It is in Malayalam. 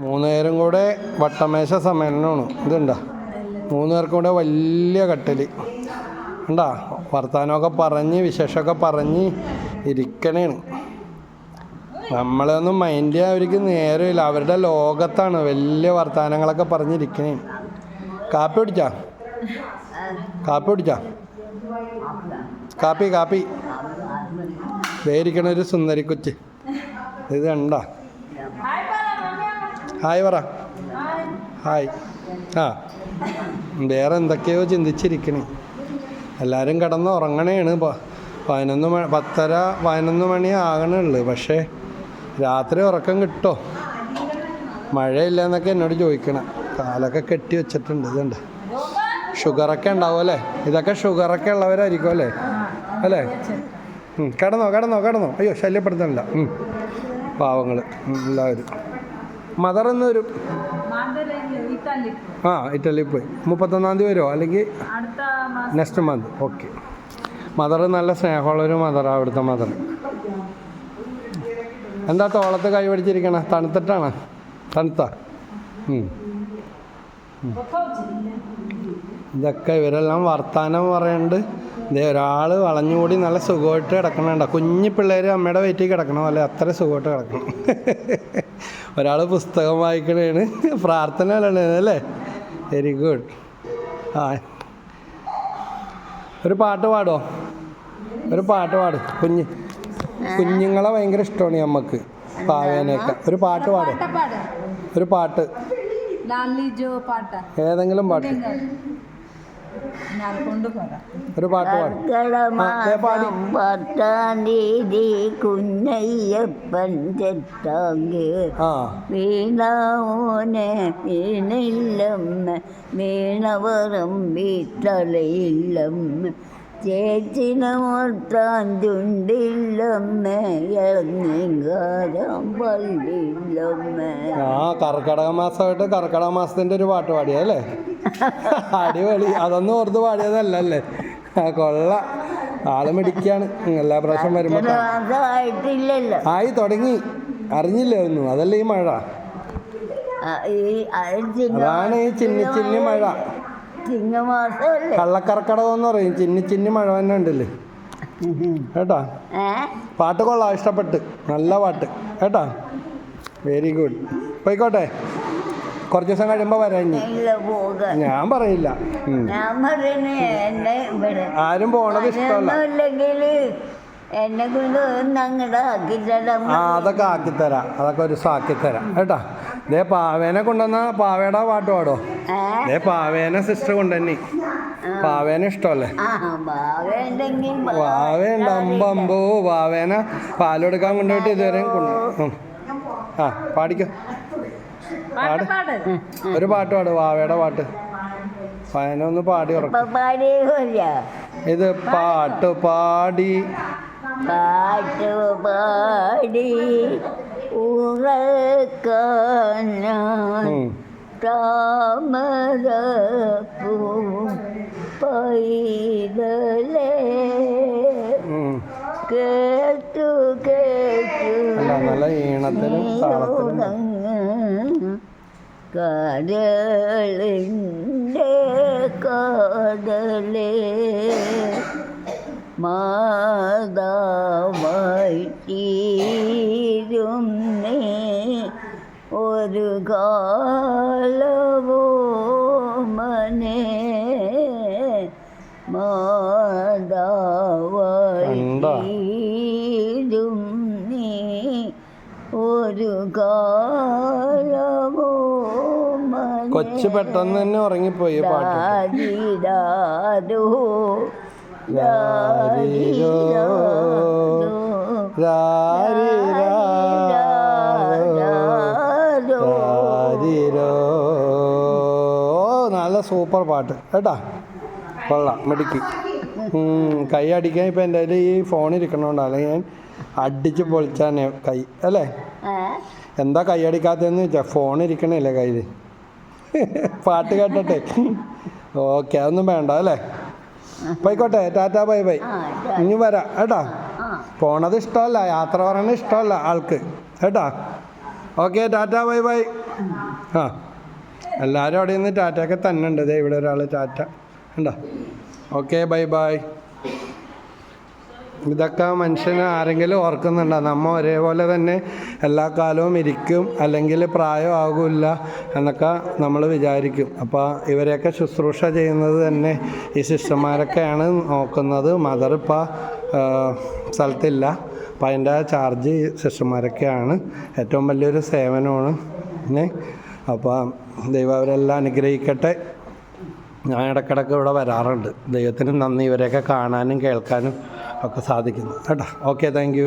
മൂന്ന് പേരും കൂടെ വട്ടമേശ സമ്മേളനമാണ്. ഇതുണ്ടോ? മൂന്ന് പേർക്കും കൂടെ വലിയ കട്ടിൽ ഉണ്ടാ വർത്തമാനമൊക്കെ പറഞ്ഞ് വിശേഷമൊക്കെ പറഞ്ഞ് ഇരിക്കണേണ്. നമ്മളൊന്നും മൈൻഡ് ചെയ്യാൻ അവർക്ക് നേരമില്ല. അവരുടെ ലോകത്താണ് വലിയ വർത്തമാനങ്ങളൊക്കെ പറഞ്ഞിരിക്കണേ. കാപ്പി കുടിച്ചാ? കാപ്പി കുടിച്ചാ? കാപ്പി കാപ്പി. വേരിക്കണ ഒരു സുന്ദരി കൊച്ച് ഇത് കണ്ടാ? ഹായ് പറ. ഹായ്. ആ വേറെ എന്തൊക്കെയോ ചിന്തിച്ചിരിക്കണേ. എല്ലാവരും കിടന്ന് ഉറങ്ങണേണ്. പതിനൊന്ന് മണി പത്തര പതിനൊന്ന് മണി ആകണുള്ളു. പക്ഷേ രാത്രി ഉറക്കം കിട്ടോ? മഴയില്ല എന്നൊക്കെ എന്നോട് ചോദിക്കണം. കാലൊക്കെ കെട്ടി വെച്ചിട്ടുണ്ട് ഇതുണ്ട്. ഷുഗറൊക്കെ ഉണ്ടാവും അല്ലേ? ഇതൊക്കെ ഷുഗറൊക്കെ ഉള്ളവരായിരിക്കും അല്ലേ? അല്ലേ? കിടന്നോ കിടന്നോ കിടന്നോ. അയ്യോ ശല്യപ്പെടുത്തണില്ല. പാവങ്ങൾ എല്ലാവരും. മദർ എന്നൊരു ആ ഇറ്റലി പോയി. മുപ്പത്തൊന്നാം തീയതി വരുമോ അല്ലെങ്കിൽ നെക്സ്റ്റ് മന്ത് ഓക്കെ മദർ നല്ല സ്നേഹമുള്ളൊരു മദറാണ് അവിടുത്തെ മദർ എന്താ തോളത്ത് കൈ പിടിച്ചിരിക്കണ? തണുത്തിട്ടാണ്. തണുത്ത. ഇതൊക്കെ ഇവരെല്ലാം വർത്താനം പറയുന്നുണ്ട് ഇതേ ഒരാൾ വളഞ്ഞുകൂടി നല്ല സുഖമായിട്ട് കിടക്കണുണ്ട. കുഞ്ഞു പിള്ളേർ അമ്മയുടെ വെയിറ്റിൽ കിടക്കണം അല്ലെ അത്ര സുഖമായിട്ട് കിടക്കണം. ഒരാൾ പുസ്തകം വായിക്കണേണ്. പ്രാർത്ഥന അല്ലേ? വെരി ഗുഡ് ആ. ഒരു പാട്ട് പാടോ? ഒരു പാട്ട് പാട്. കുഞ്ഞ് കുഞ്ഞുങ്ങളെ ഭയങ്കര ഇഷ്ടമാണ് നമുക്ക് പാവേനൊക്കെ പാവേനെയൊക്കെ ഒരു പാട്ട് പാട്. ഒരു പാട്ട്. ഏതെങ്കിലും പാട്ട്. ഒരു പാട്ട് പത്താം തീയതി കുഞ്ഞയ്യപ്പൻ ചെത്താങ്ക് വീണാവോനെ വീണില്ലമ്മ വീണവറും വീട്ടളയില്ലമ്മ ചേച്ചിന മൊത്താൻ ചുണ്ടില്ലമ്മ ഇറങ്ങിങ്കാരം പള്ളിയില്ലമ്മ ആ കർക്കിടക മാസമായിട്ട് കർക്കിടക മാസത്തിന്റെ ഒരു പാട്ട് പാടിയല്ലേ അടിപൊളി. അതൊന്നും ഓർത്ത് പാടിയതല്ല അല്ലേ ആ കൊള്ള. ആൾ മിടിക്കാണ് എല്ലാ പ്രാവശ്യം വരുമ്പോ ആയി തുടങ്ങി. അറിഞ്ഞില്ലേ ഒന്നും? അതല്ലേ ഈ മഴ? അതാണ് ഈ ചിന്നി ചിന്നി മഴ. ചിങ്ങമാസമല്ലേ കള്ളക്കർക്കടകം എന്ന് പറയും. ചിന്നി ചിന്നി മഴ തന്നെ ഉണ്ടല്ലേ? കേട്ടാ? പാട്ട് കൊള്ളാം. ഇഷ്ടപ്പെട്ട്. നല്ല പാട്ട്. കേട്ടാ? വെരി ഗുഡ് പോയിക്കോട്ടെ. കുറച്ച് ദിവസം കഴിയുമ്പോൾ വരാഞ്ഞി ഇല്ല പോക. ഞാൻ പറയില്ല. ഉം. ഞാൻ പറയുന്നേ എന്നെ ഇവിടെ ആരും പോണത് ഇഷ്ടമല്ല. ഇല്ലെങ്കിൽ എന്നെ കൊണ്ട് ആക്കിത്തരാം ആ അതൊക്കെ ആക്കിത്തരാം അതൊക്കെ ഒരു ദിവസം ആക്കിത്തരാം കേട്ടാ? ദേ പാവേനെ കൊണ്ടുവന്ന പാവയുടെ പാട്ട് പാടോ? ഏ? ദേ പാവേനെ സിസ്റ്റർ കൊണ്ടുവന്നി. പാവേനെ ഇഷ്ടമല്ലേ? ആ ഭാവേണ്ടെങ്കിൽ വാവേണ്ട അമ്പമ്പോ വാവേനെ പാലെടുക്കാൻ കൊണ്ടുപോയിട്ട് ഇതുവരെയും കൊണ്ടു ഉം. ആ പാടിക്കോ. പാട്. ഒരു പാട്ട് പാട് വാവയുടെ പാട്ട്. വായന ഒന്ന് പാടി ഇത് പാട്ട് പാടി. പാട്ട് പാടി. ഉറക്കാൻ ഞാൻ ഉം. താമരപ്പൂ പൈതലേ. കേട്ടു കേട്ടു നല്ല ഈണത്തിലും താളത്തിലും കരളിന്റെ കാതലേ. മാതാവായി ഒരു കാലവോ കൊച്ചു പെട്ടെന്ന് തന്നെ ഉറങ്ങിപ്പോയി. നല്ല സൂപ്പർ പാട്ട് കേട്ടാ? കൊള്ളാം മിടുക്കി. കൈ അടിക്കാൻ ഇപ്പം എന്റെ കയ്യിൽ ഈ ഫോൺ ഇരിക്കണോണ്ട് അല്ലെങ്കിൽ ഞാൻ അടിച്ച് പൊളിച്ചാണ് കൈ അല്ലേ? എന്താ കൈ അടിക്കാത്തതെന്ന് വെച്ചാൽ ഫോൺ ഇരിക്കണില്ലേ കയ്യിൽ പാട്ട് കേട്ടെ ഓക്കെ അതൊന്നും വേണ്ട അല്ലേ? പോയിക്കോട്ടെ ടാറ്റാ ബൈ ബൈ. ഇനി വരാം കേട്ടാ? പോണത് ഇഷ്ടമല്ല യാത്ര പറയണത് ഇഷ്ടമല്ല ആൾക്ക് കേട്ടാ? Okay tata bye bye. ആ. എല്ലാവരും അവിടെ നിന്ന് ടാറ്റയൊക്കെ തന്നെ ഉണ്ട്. ഇവിടെ ഒരാൾ ടാറ്റ. ഉണ്ടോ ഓക്കെ ബൈ ബൈ. ഇതൊക്കെ മനുഷ്യന് ആരെങ്കിലും ഓർക്കുന്നുണ്ടോ? നമ്മ ഒരേപോലെ തന്നെ എല്ലാ കാലവും ഇരിക്കും അല്ലെങ്കിൽ പ്രായമാകില്ല എന്നൊക്കെ നമ്മൾ വിചാരിക്കും. അപ്പോൾ ഇവരെയൊക്കെ ശുശ്രൂഷ ചെയ്യുന്നത് തന്നെ ഈ സിസ്റ്റർമാരൊക്കെയാണ് നോക്കുന്നത്. മദർ ഇപ്പോൾ സ്ഥലത്തില്ല. അപ്പം അതിന്റെ ചാർജ് സിസ്റ്റർമാരൊക്കെയാണ് ഏറ്റവും വലിയൊരു സേവനമാണ്. പിന്നെ അപ്പോൾ ദൈവം അവരെല്ലാം അനുഗ്രഹിക്കട്ടെ. ഞാൻ ഇടയ്ക്കിടയ്ക്ക് ഇവിടെ വരാറുണ്ട്. ദൈവത്തിന് നന്ദി. ഇവരെയൊക്കെ കാണാനും കേൾക്കാനും. ഒക്കെ സാധിക്കുന്നു. കേട്ടോ. Okay thank